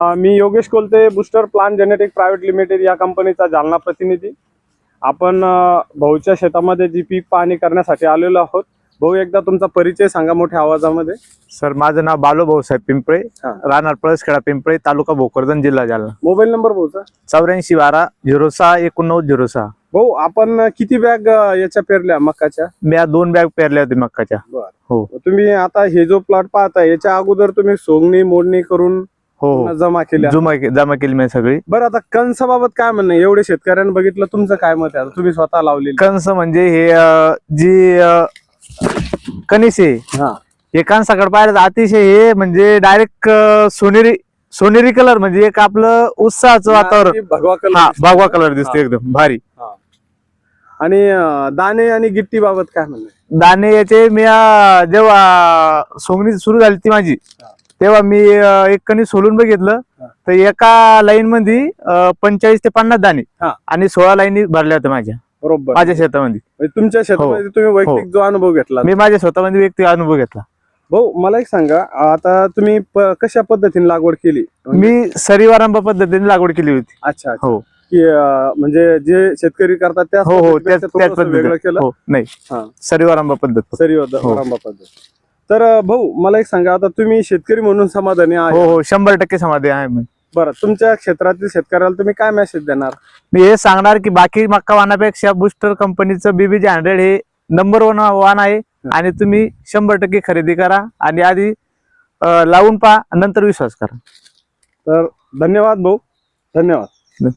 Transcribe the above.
मी Yogesh Kolte booster plant genetic private limited या कंपनीचा जालना प्रतिनिधी. आपण भाऊच्या शेतामध्ये जी पीक पाहणी करण्यासाठी आलेलो आहोत. भाऊ एकदा तुमचा परिचय सांगा मोठ्या आवाजामध्ये. सर माझं नाव बालू भाऊसाहेब पिंपळे. राहणार पळसखेडा पिंपळे तालुका भोकरदन जिल्हा जालना. मोबाईल नंबर भाऊचा? चौऱ्याऐंशी बारा झिरो सहा एकोणनव्वद झिरो सहा. भाऊ आपण किती बॅग याच्या पेरल्या मकाच्या मी या दोन बॅग पेरल्या होत्या मक्काच्या. हो. तुम्ही आता हे जो प्लॉट पाहताय याच्या अगोदर तुम्ही सोंगणी मोडणी करून हो हो जमा केल्या जमा के- जमा केली मी सगळी बरं आता कंसाबाबत काय म्हणणं आहे? एवढे शेतकऱ्यांनी बघितलं तुमचं काय मत आहे आता तुम्ही स्वतः लावलेली कंस म्हणजे हे अं, जी अं, कणीस आहे हा हे कंसाकडे पाहिलं तर अतिशय हे म्हणजे डायरेक्ट सोनेरी सोनेरी कलर म्हणजे एक आपलं उत्साहाचं वातावरण भगवा कलर हा दिसतो. भगवा कलर दिसतो हा. एकदम भारी आणि अं, दाणे आणि गिट्टी बाबत काय म्हणणं आहे? दाणे याचे मी अं, जेव्हा सोंगणी सुरू झाली ती माझी हा. तेव्हा मी एक कणी सोलून बघितलं. हा. तर एका लाईन मध्ये पंचेचाळीस ते पन्नास दाणे हा. आणि सोळा लाईनी भरल्या होत्या माझ्या. बरोबर. माझ्या शेतामध्ये म्हणजे तुमच्या शेतामध्ये तुम्ही वैयक्तिक जो अनुभव घेतला. मी माझ्या स्वतःमध्ये व्यक्ती अनुभव घेतला. भाऊ मला एक सांगा आता तुम्ही कशा पद्धतीने लागवड केली? मी सरीवारंभ पद्धतीने लागवड केली होती. अच्छा. हो. की म्हणजे जे शेतकरी करतात त्याच हो हो त्याच वेगळं केलं? हो नाही. हा. सरीवारंभ पद्धत सरी होतं हो. वरांबा पद्धत. तर भाऊ मला एक सांगा आता तुम्ही शेतकरी म्हणून समाधानी हो आहे. हो शंभर टक्के समाधी आहे मी. बरं तुमच्या क्षेत्रातील शेतकऱ्याला तुम्ही काय मेसेज देणार? मी हे सांगणार की बाकी मक्का वाहनापेक्षा बुस्टर कंपनीचं बीबीजे हंड्रेड हे नंबर वन वाहन आहे आणि तुम्ही शंभर टक्के खरेदी करा आणि आधी अं, लावून पहा नंतर विश्वास करा. तर धन्यवाद भाऊ. धन्यवाद.